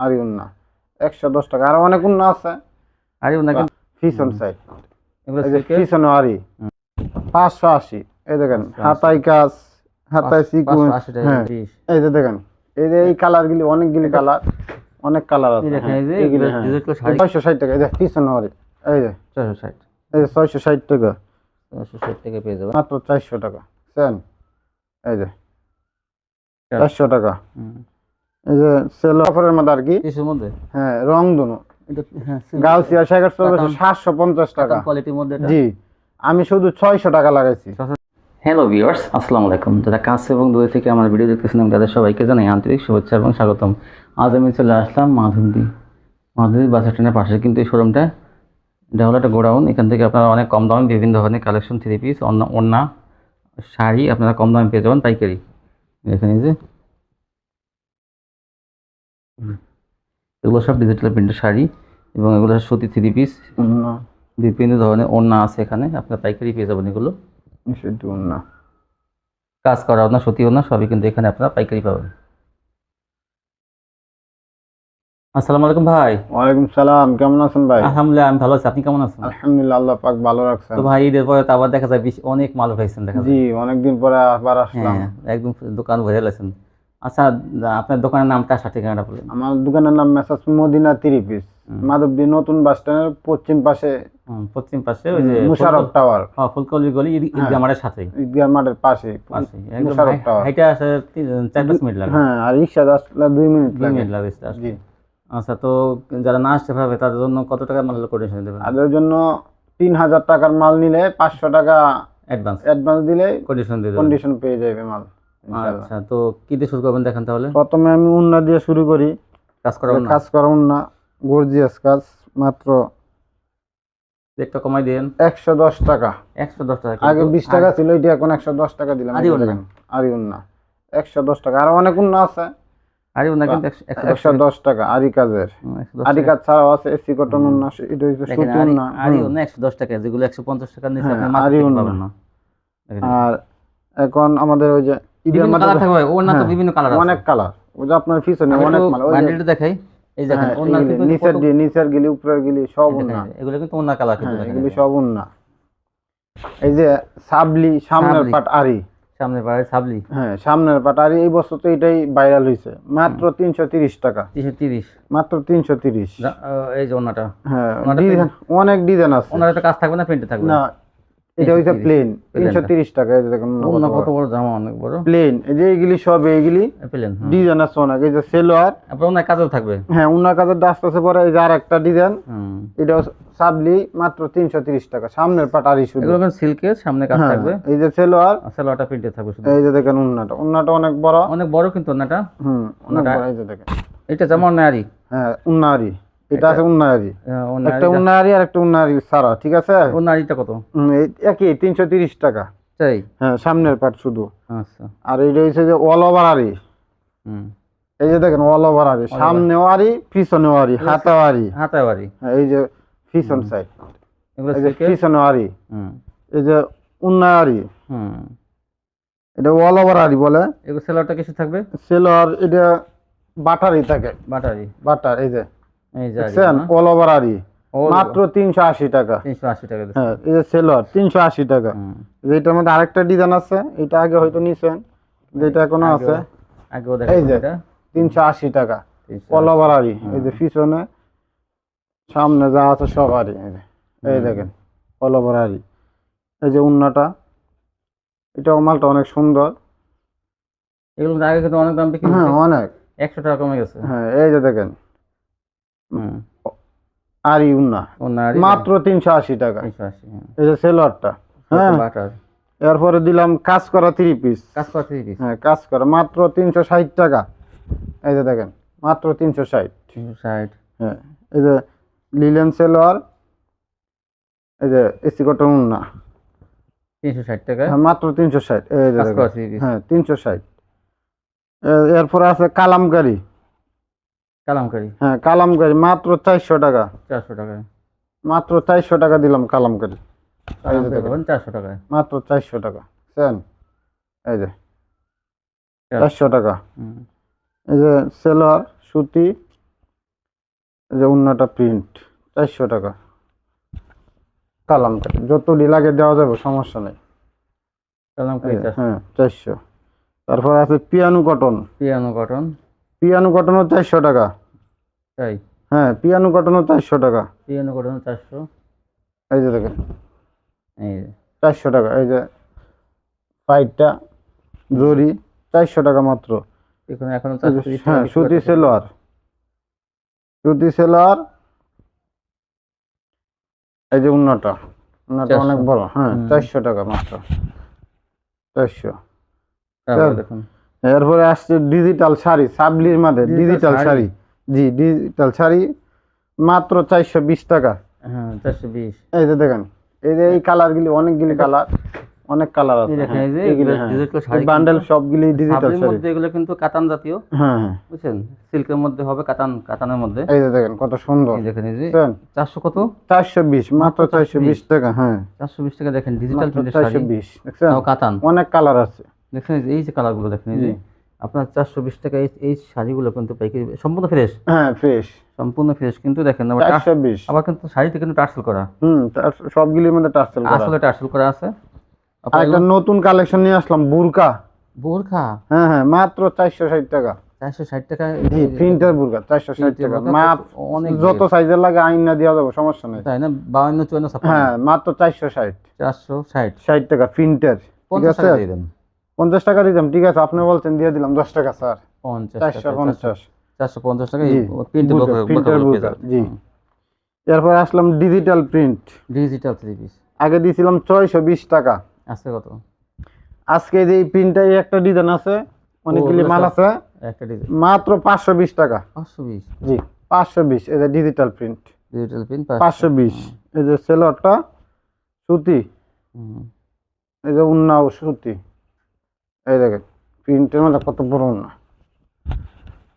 আরি উন্না একশো দশ টাকা। আর অনেক উন্না আছে। আরে কিন্তু ফিসন সাইড। ফিসন আরি। পাঁচশো আশি। এই দেখেন 580 হাতাই কাজ হাতায় সিকুয়েন্স টাকা হ্যাঁ। এই যে দেখেন এই যে এই কালার গুলি অনেকগুলি কালার অনেক কালার আছে। হ্যাঁ, হ্যাঁ। ছয়শো ষাট টাকা। এই যে ফিসন আরি। এই যে। ছয়শো ষাট। এই যে ছয়শো ষাট টাকা। ছয়শো ষাট থেকে পেয়ে যাবেন মাত্র চারশো টাকা। সেন। এই যে। চারশো। টাকা। এই যে সেল অফারের মধ্যে আর কি? পিসের মধ্যে? হ্যাঁ রং দুনো। এটা হ্যাঁ গাউসিয়া শেখার চলবে সাতশো পঞ্চাশ টাকা। কোয়ালিটির মধ্যে জি আমি শুধু ছয়শো টাকা লাগাইছি। হ্যালো ভিউয়ার্স আসসালামু আলাইকুম। যারা কাছে এবং দূরে থেকে আমার ভিডিও দেখতেছেন আমি তাদের সবাইকে জানাই আন্তরিক শুভেচ্ছা এবং স্বাগতম। আজ আমি চলে আসলাম মাধবদী মাধবদী বাস স্ট্যান্ডের পাশে। কিন্তু এই শোরুমটা এটা হলো একটা গোডাউন। এখান থেকে আপনারা অনেক কম দামে বিভিন্ন ধরনের কালেকশন থ্রি পিস অন্য ওড়না শাড়ি আপনারা কম দামে পেয়ে যাবেন পাইকারি। এখানে যে। এগুলো সব ডিজিটাল প্রিন্টের শাড়ি এবং এগুলো সুতি থ্রি পিস বিভিন্ন ধরনের ওড়না আছে এখানে আপনারা পাইকারি পেয়ে যাবেন এগুলো। শুধু না কাজ করা না সত্যি না সবই কিন্তু এখানে আপনারা পাইকারি পাবেন। আসসালামু আলাইকুম ভাই। ওয়ালাইকুম সালাম কেমন আছেন ভাই? আলহামদুলিল্লাহ আমি ভালো আছি। আপনি কেমন আছেন? আলহামদুলিল্লাহ আল্লাহ পাক ভালো রাখছেন। তো ভাই ঈদের পরে তো আবার দেখা যায় অনেক মাল উঠাইছেন দেখা যায়। জি অনেকদিন পরে আবার আসলাম। হ্যাঁ একদম দোকান ভরে গেছেন। আচ্ছা আপনার দোকানের নামটা আসা ঠিকানাটা বলেন। আমার দোকানের নাম মেসাজ মদিনা থ্রি পিস। মাধবদী নতুন বাস স্ট্যান্ডের পশ্চিম পাশে। পশ্চিম পাশে ওই যে মুশারফ টাওয়ার। হ্যাঁ ফুলকলি গলি ঈদ- ঈদগাহ মাঠের সাথে ঈদগাহ মাঠের পাশে পাশে মুশারফ টাওয়ার। আসে চার পাঁচ মিনিট লাগে। হ্যাঁ আর রিক্সা আসলে দুই মিনিট দুই লাগে। মিনিট লাগে। জি। আচ্ছা তো যারা না আসতে পারবে তাদের জন্য কত টাকা মাল কোটেশন দেবেন? তাদের জন্য তিন হাজার টাকার মাল নিলে পাঁচশো টাকা অ্যাডভান্স অ্যাডভান্স দিলে কোটেশন দিয়ে দেবেন। কন্ডিশন পেয়ে যাবে মাল। আচ্ছা তো কি দিয়ে শুরু করবেন দেখেন তাহলে? প্রথমে আমি উন্না দিয়ে শুরু করি। কাজ করা কাজ করা উন্না গর্জিয়াস কাজ মাত্র একটা কমাই দেন। একশো দশ টাকা। একশো দশ টাকা আগে বিশ টাকা ছিল এটা এখন একশো দশ টাকা দিলাম। আরি উন্না? আরি উন্না। একশো দশ টাকা। আর অনেক উন্না আছে। আরে ওনা কিন্তু একশো- দশ টাকা। আরি কাজের। আরি কাজ ছাড়াও আছে এসি কটন উন্না এটা হচ্ছে সুতি উন্না। আরি। ওনা একশো দশ টাকা যেগুলো একশো পঞ্চাশ টাকার নিচে হ্যাঁ, আপনি আরি মার্কেটে ওনা। পাবেন না। দেখেন। আর এখন আমাদের ওই যে বিভিন্ন কালার থাকবে ওনা তো হ্যাঁ, বিভিন্ন কালার আছে। অনেক কালার ওই যে আপনার পিছনে অনেক মাল ওই বান্ডিলটা দেখাই। এই দেখেন ওনার এগুলি, কিন্তু নিচের কত- নিচের গিলি উপরের গিলি সব এই এগুলো কিন্তু ওনার কালার কিন্তু সব উন্না এই যে সাবলি সামনের পাট আরি সাবলি। হ্যাঁ সামনের এই বছর তো এটাই ভাইরাল হয়েছে মাত্র তিনশো তিরিশ টাকা। তিনশো তিরিশ। মাত্র তিনশো তিরিশ। এই যে ওনাটা হ্যাঁ অনেক ডিজাইন আছে। ওনার একটা কাজ থাকবে না প্রিন্টে থাকবে না এটা 330 প্লেন Plain তিনশো টা। তিরিশ টাকা এই দেখুন কত বড়। জামা অনেক বড়? প্লেন এই যে এইগুলি সব এইগুলি পেলেন ডিজাইন আছে অনেক এই যে সেলোয়ার আপনার ওনার কাজও থাকবে? হ্যাঁ উনার কাছে ডাস্ট আছে পরে এই যে আর একটা ডিজাইন হুম। এটা সাবলি মাত্র তিনশো তিরিশ টাকা। সামনের পাট আরি শুধু এগুলো সিল্কের সামনে কাজ হ্যাঁ, থাকবে। এই যে সেলোয়ার সালোয়ারটা প্রিন্টে থাকবে শুধু। এই যে দেখেন উন্নাটা উন্নাটা অনেক বড়। অনেক বড় কিন্তু ওনাটা। হুম অনেক উন্নাটা- বড় এই যে দেখেন। এটা যেমন নারী। হ্যাঁ উন্নারি এটা আছে উন্নারি একটা উন্নারি আর একটা উন্নারি সারা ঠিক আছে? নারীটা কত? একই তিনশো তিরিশ টাকা। তাই হ্যাঁ সামনের পাট শুধু। আচ্ছা। আর এইটা হচ্ছে যে অল ওভার আরি এই যে দেখেন অল ওভার আরি সামনেও আরি পিছনেও আরি হাতেও আরি হাতে বাড়ি হ্যাঁ, এই যে পিছন সাইড পিছনেও আরি এই যে উন্না আরি এটা অল ওভার আরি বলে। এগুলো সেলোয়ারটা কিছু থাকবে? সেলোয়ার এটা বাটারি থাকে। বাটারি বাটার এই যে। আরি, দেখছেন? অল ওভার আরি মাত্র তিনশো আশি টাকা। তিনশো আশি টাকা। হ্যাঁ এই যে সেলোয়ার তিনশো আশি টাকা। যেটার মধ্যে আরেকটা ডিজাইন আছে এটা আগে হয়তো নিছেন যেটা এখনও আছে। এই যে। দেখা তিনশো আশি টাকা। অল ওভার আরি এই যে পিছনে সামনে যা আছে সব আরি এই দেখেন অল ওভার আরি এই যে উন্নাটা এটাও মালটা অনেক সুন্দর। এগুলো আগে কিন্তু অনেক দাম বিক্রি হ্যাঁ অনেক। একশো টাকা কমে গেছে। হ্যাঁ এই যে দেখেন আরি উন্না। ও মাত্র তিনশো আশি টাকা। হ্যাঁ। এই যে সেলোয়ারটা হ্যাঁ। এরপরে দিলাম কাজ করা থ্রি পিস কাজ করতে দিস হ্যাঁ কাজ করা। মাত্র তিনশো ষাট টাকা। এই যে দেখেন মাত্র তিনশো ষাট। তিনশো ষাট। হ্যাঁ এই যে লিলেন সেলোয়ার এই যে এসি কটন উন্না। তিনশো ষাট টাকা। হ্যাঁ মাত্র তিনশো ষাট। এই যে। করা থ্রি পিস হ্যাঁ তিনশো ষাট। এরপরে আছে কালামকারি। কালামকারি? হ্যাঁ কালামকারি মাত্র চারশো টাকা। চারশো টাকায়। মাত্র চারশো টাকা দিলাম কালামকারি। চারশো টাকায়। মাত্র চারশো টাকা। সেন এই যে। চারশো। টাকা। এই যে সেলোয়ার সুতি এই যে অন্যটা প্রিন্ট চারশো টাকা। কালামকারি যতটি লাগে দেওয়া যাবে সমস্যা নেই। কালামকারি হ্যাঁ চারশো। তারপর আছে piano cotton. Piano cotton. Piano কটনও চারশো টাকা। তাই? হ্যাঁ পিয়ানো কটনও চারশো টাকা। পিয়ানো কটন চারশো। এই যে দেখেন। এই চারশো টাকা এই যে সাইডটা জরি চারশো টাকা মাত্র। এখানে এখনও হ্যাঁ সুতি সেলোয়ার। সুতি সেলোয়ার এই যে উন্নটা। উন্নটা অনেক বড় হ্যাঁ চারশো টাকা মাত্র। চারশো। দেখুন। এরপরে আসছে ডিজিটাল শাড়ি সাবলির মাঝে ডিজিটাল শাড়ি? জি ডিজিটাল শাড়ি মাত্র চারশো বিশ টাকা। হ্যাঁ চারশো বিশ। এই যে দেখেন এই যে এই কালারগুলি অনেকগুলি কালার অনেক কালার আছে। বান্ডেল কিন্তু সবগুলি ডিজিটাল শাড়ি। মধ্যে এগুলো কিন্তু কাতান জাতীয়। হ্যাঁ হ্যাঁ। বুঝছেন? সিল্কের মধ্যে হবে কাতান কাতানের মধ্যে। এই যে দেখেন কত সুন্দর। এই দেখেন এই যে বুঝছেন? চারশো কত? চারশো বিশ মাত্র চারশো বিশ। টাকা হ্যাঁ। চারশো বিশ টাকা দেখেন ডিজিটাল প্রিন্টের চারশো শাড়ি বিশ দেখছেন? কাতান। অনেক কালার আছে। দেখছেন এই যে- কালারগুলো দেখেন এই যে আপনার চারশো বিশ টাকা এই শাড়িগুলো কিন্তু পাইকারি সম্পূর্ণ ফ্রেশ হ্যাঁ ফ্রেশ সম্পূর্ণ ফ্রেশ কিন্তু দেখেন আবার চারশো বিশ। আবার কিন্তু শাড়িতে কিন্তু টার্সেল করা। হুম সবগুলির মধ্যে টার্সেল করা। আসলে টার্সেল করা আছে। আর একটা নতুন কালেকশন নিয়ে আসলাম বুরকা। বোরখা হ্যাঁ হ্যাঁ মাত্র চারশো ষাট টাকা। চারশো ষাট টাকা জি প্রিন্টার বুরকা চারশো ষাট টাকা। মাপ অনেক যত সাইজের লাগে আইনা দেওয়া যাবে সমস্যা নেই। তাই না? বাউন্ন চুয়ান্ন হ্যাঁ মাত্র চারশো ষাট। চারশো ষাট। ষাট টাকা প্রিন্টার ঠিক আছে? পঞ্চাশ টাকা দিতাম ঠিক আছে আপনি বলছেন দিয়ে দিলাম দশ টাকা স্যার। পঞ্চাশ চারশো পঞ্চাশ। চারশো পঞ্চাশ টাকা জি। এরপর আসলাম digital print digital three piece আগে দিয়েছিলাম ছয়শো বিশ টাকা। আছে কত? আজকে যে প্রিন্টটাই একটা ডিজাইন আছে অনেকগুলি মাল আছে একটা ডিজাইন মাত্র পাঁচশো বিশ টাকা। পাঁচশো বিশ? জি পাঁচশো বিশ এই যে ডিজিটাল প্রিন্ট ডিজিটাল প্রিন্ট পাঁচশো। বিশ এই যে সেলরটা সুতি। এই যে উন্নাও সুতি। এই দেখেন প্রিন্টের মধ্যে কত বড় উন্না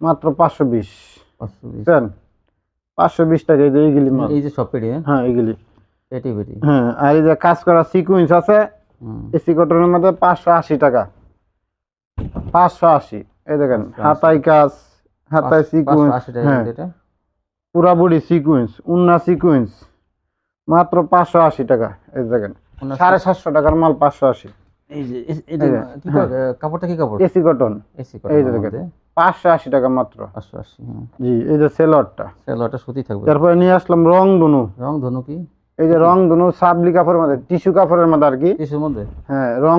মাত্র পাঁচশো বিশ। পাঁচশো বিশ। বুঝছেন? পাঁচশো বিশ টাকা এই যে এইগুলি এই যে সব পেটি হ্যাঁ? এইগুলি পেটি পেটি। হ্যাঁ আর এই যে কাজ করা সিকুয়েন্স আছে হুম। এসি কটনের মধ্যে পাঁচশো আশি টাকা। পাঁচশো আশি এই দেখেন হাতাই কাজ হাতাই সিকুয়েন্স হ্যাঁ। কিন্তু এটা। পুরা বডি সিকুয়েন্স উন্না সিকুয়েন্স মাত্র পাঁচশো আশি টাকা এই দেখেন। সাড়ে সাতশো টাকার মাল পাঁচশো আশি। এই যে এটা কি কাপড়টা কি কাপড়? AC cotton. এসি এই যে দেখেন মধ্যে পাঁচশো আশি টাকা মাত্র। পাঁচশো আশি জি এই যে সেলরটা। সেলোয়ারটা সুতি থাকবে। তারপরে নিয়ে আসলাম রং দুনু রং ধনু কি? এই যে রং দুনু সাবলি কাপড়ের মধ্যে টিস্যু কাপড়ের মধ্যে আর কি। কিসের মধ্যে? হ্যাঁ রং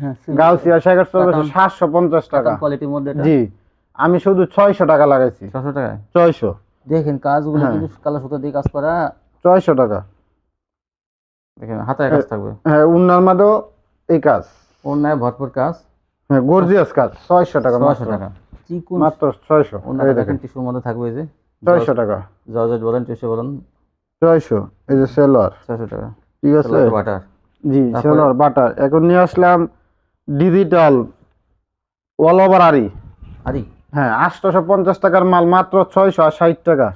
হ্যাঁ গাউসিয়া শেখার চলবে সাতশো পঞ্চাশ টাকা। কোয়ালিটির মধ্যে জি আমি শুধু ছয়শো টাকা লাগাইছি। ছশো টাকায়? ছয়শো। দেখেন কাজগুলো হ্যাঁ। কিন্তু কালো সুতো দিয়ে কাজ করা। ছয়শো টাকা। দেখেন হাতায় কাজ থাকবে। হ্যাঁ উন্নার মধ্যেও এই কাজ। অন্যায় ভরপুর কাজ। হ্যাঁ গর্জিয়াস কাজ। ছয়শো টাকা মাত্র। টাকা। চিকুন মাত্র ছয়শো। অন্যায় দেখেন। টিস্যুর মধ্যে থাকবে যে। ছয়শো টাকা। জর্জেট বলেন টিস্যু বলেন। ছয়শো। এই যে সেলর ছয়শো টাকা। ঠিক আছে? বাটার। জি তারপরে- বাটার। এখন নিয়ে আসলাম ডিজিটাল অল ওভার আরি আরি হ্যাঁ আটশোশো পঞ্চাশ টাকার মাল মাত্র ছয়শো আর ষাট টাকা।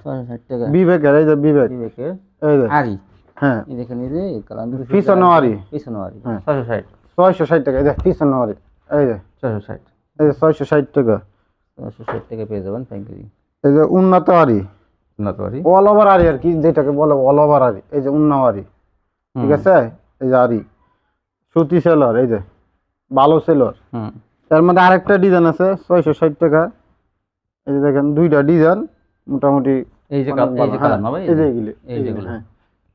টাকা। বিবেকের এই যে বিবেক। বিবেকের এই যে। আরি হ্যাঁ। এই দেখেন এই যে পিছনে আরি। পিছনে আরি হ্যাঁ। ছয়শো ষাট। ছয়শো ষাট টাকা এই যে পিছনে এই যে ছয়শো ষাট। এই যে ছয়শো ষাট টাকা। ছয়শো ষাট টাকা পেয়ে যাবেন পাইকারি এই যে উন্নত আরি না তো আরি অল ওভার আরি আর কি যেটাকে বলে অল ওভার আরি এই যে উন্নাও আরি ঠিক আছে? এই যে আরি সুতি সেলর এই যে ভালো সেলর। হুম। এর মধ্যে আরেকটা ডিজাইন আছে ছয়শো ষাট টাকা। এই যে দেখেন দুইটা ডিজাইন মোটামুটি এই যে এই যে হ্যাঁ, এই যে এই যেগুলো হ্যাঁ।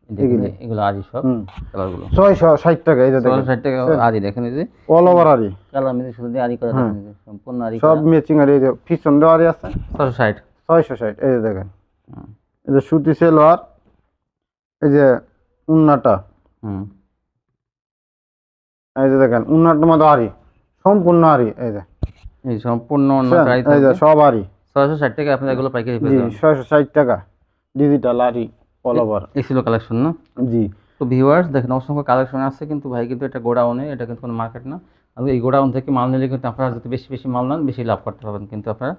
এগুলো এগুলো। সব কালারগুলো। ছয়শো ষাট টাকা এই যে ছয়শো দেখেন। ষাট টাকা আরি দেখেন এই যে। অল ওভার আরি কালার মিলে শুধু দিয়ে করা। দেখেন সম্পূর্ণ আরি সব ম্যাচিং আর এই যে পিছন দেওয়া আছে? ছয়শো ষাট। ছয়শো ষাট এই যে দেখেন। এই যে সুতি সেলোয়ার এই যে উন্নাটা। হুম। এই যে দেখেন উন্নাটার মধ্যে আরি সম্পূর্ণ আরি এই যে। এই সম্পূর্ণ এই যে সব আরি ছয়শো ষাট টাকা আপনি এগুলো পাইকারি পেয়ে জি যাবেন। ছয়শো ষাট টাকা ডিজিটাল আরি অল ওভার এই ছিল কালেকশন না? জি। তো ভিউয়ার্স দেখেন অসংখ্য কালেকশন আছে কিন্তু ভাই কিন্তু এটা গোডাউনে এটা কিন্তু কোনো মার্কেট না। আর এই গোডাউন থেকে মাল নিলে কিন্তু আপনারা যদি বেশি বেশি মাল নেন বেশি লাভ করতে পারবেন। কিন্তু আপনারা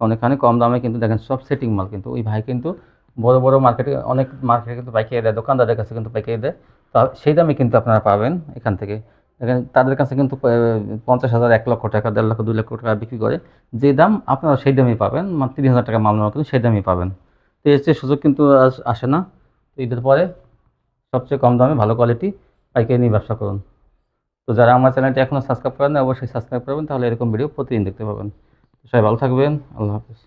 অনেকখানে কম দামে কিন্তু দেখেন সব সেটিং মাল কিন্তু। ওই ভাই কিন্তু বড় বড় মার্কেটে অনেক মার্কেটে কিন্তু পাইকারি দেয় দোকানদারের কাছে কিন্তু পাইকারি দেয়। তো সেই দামে কিন্তু আপনারা পাবেন এখান থেকে। দেখেন তাদের কাছে কিন্তু পঞ্চাশ হাজার এক লক্ষ টাকা দেড় লক্ষ দুই লক্ষ টাকা বিক্রি করে। যে দাম আপনারা সেই দামই পাবেন মানে তিরিশ হাজার টাকা মাল নেওয়া কিন্তু সেই দামই পাবেন। তো সুযোগ কিন্তু আসে না। তো ঈদের পরে সবচেয়ে কম দামে ভালো কোয়ালিটি পাইকারি নিয়ে ব্যবসা করুন। তো যারা আমার চ্যানেলটি এখনও সাবস্ক্রাইব করেন না অবশ্যই সাবস্ক্রাইব করবেন, তাহলে এরকম ভিডিও প্রতিদিন দেখতে পাবেন। সবাই ভালো থাকবেন, আল্লাহ হাফিজ।